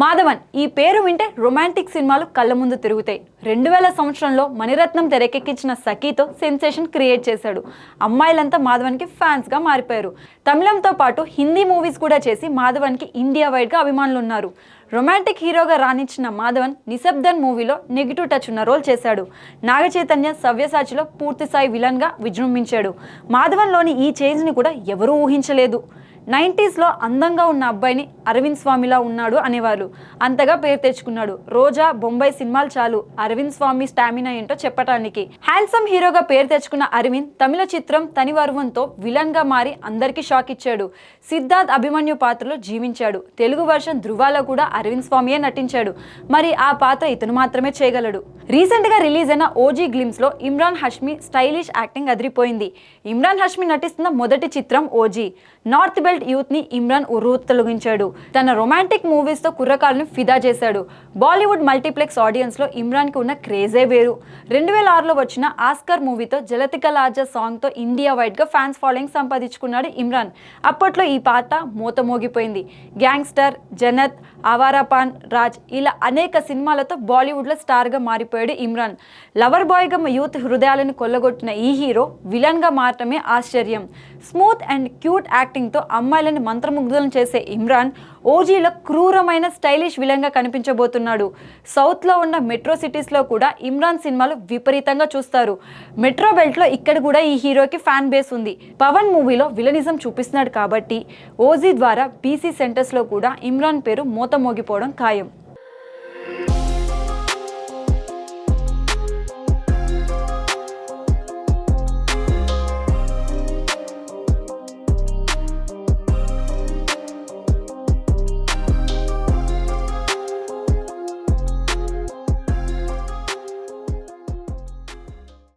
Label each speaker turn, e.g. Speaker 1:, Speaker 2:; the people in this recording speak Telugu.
Speaker 1: మాధవన్ ఈ పేరు వింటే రొమాంటిక్ సినిమాలు కళ్ళ ముందు తిరుగుతాయి. రెండు వేల సంవత్సరంలో మణిరత్నం తెరకెక్కించిన సఖీతో సెన్సేషన్ క్రియేట్ చేశాడు. అమ్మాయిలంతా మాధవన్కి ఫ్యాన్స్గా మారిపోయారు. తమిళంతో పాటు హిందీ మూవీస్ కూడా చేసి మాధవన్కి ఇండియా వైడ్గా అభిమానులు ఉన్నారు రొమాంటిక్ హీరోగా రాణించిన మాధవన్ నిశ్శబ్దన్ మూవీలో నెగిటివ్ టచ్ ఉన్న రోల్ చేశాడు. నాగచైతన్య సవ్యసాచిలో పూర్తిస్థాయి విలన్గా విజృంభించాడు. మాధవన్లోని ఈ చేంజ్ని కూడా ఎవరూ ఊహించలేదు. నైంటీస్లో అందంగా ఉన్న అబ్బాయిని అరవింద్ స్వామిలా ఉన్నాడు అనేవారు. అంతగా పేరు తెచ్చుకున్నాడు. రోజా బొంబాయి సినిమాలు చాలు. అరవింద్ స్వామి స్టామినా ఏంటో చెప్పటానికి. హ్యాండ్సమ్ హీరోగా పేరు తెచ్చుకున్న అరవింద్ తమిళ చిత్రం తనివర్వంతో విలన్గా మారి అందరికీ షాక్ ఇచ్చాడు. సిద్ధార్థ్ అభిమన్యు పాత్రలో జీవించాడు. తెలుగు వర్షన్ ధృవాలో కూడా అరవింద్ స్వామియే నటించాడు. మరి ఆ పాత్ర ఇతను మాత్రమే చేయగలడు. రీసెంట్గా రిలీజ్ అయిన ఓజీ గ్లిమ్స్లో ఇమ్రాన్ హష్మి స్టైలిష్ యాక్టింగ్ అదిరిపోయింది. ఇమ్రాన్ హష్మి నటిస్తున్న మొదటి చిత్రం ఓజీ నార్త్ బెల్ట్ యూత్ని ఇమ్రాన్ ఇమ్రాన్ ఉర్రూతొలగించాడు. తన రొమాంటిక్ మూవీస్తో తో ఫిదా చేశాడు. బాలీవుడ్ మల్టీప్లెక్స్ ఆడియన్స్లో ఇమ్రాన్కి ఉన్న క్రేజే వేరు. రెండు వేల ఆరులో వచ్చిన ఆస్కర్ మూవీతో జలతిక లాజా సాంగ్తో ఇండియా వైడ్గా ఫ్యాన్స్ ఫాలోయింగ్ సంపాదించుకున్నాడు ఇమ్రాన్ అప్పట్లో ఈ పాట మూత మోగిపోయింది. గ్యాంగ్స్టర్ జనత్ అవారాపాన్ రాజ్ ఇలా అనేక సినిమాలతో బాలీవుడ్లో స్టార్గా స్టార్ మారిపోయాడు ఇమ్రాన్. లవర్ బాయ్గా యూత్ హృదయాలను కొల్లగొట్టిన ఈ హీరో విలన్గా మారటమే ఆశ్చర్యం. స్మూత్ అండ్ క్యూట్ యాక్టింగ్తో అమ్మాయిలను మంత్రముగ్ధులను చేసే ఇమ్రాన్ ఓజీలో క్రూరమైన స్టైలిష్ విలన్గా కనిపించబోతున్నాడు. సౌత్లో ఉన్న మెట్రో సిటీస్లో కూడా ఇమ్రాన్ సినిమాలు విపరీతంగా చూస్తారు. మెట్రో బెల్ట్లో ఇక్కడ కూడా ఈ హీరోకి ఫ్యాన్ బేస్ ఉంది. పవన్ మూవీలో విలనిజం చూపిస్తున్నాడు కాబట్టి ఓజీ ద్వారా బీసీ సెంటర్స్లో కూడా ఇమ్రాన్ పేరు మూత మోగిపోవడం ఖాయం.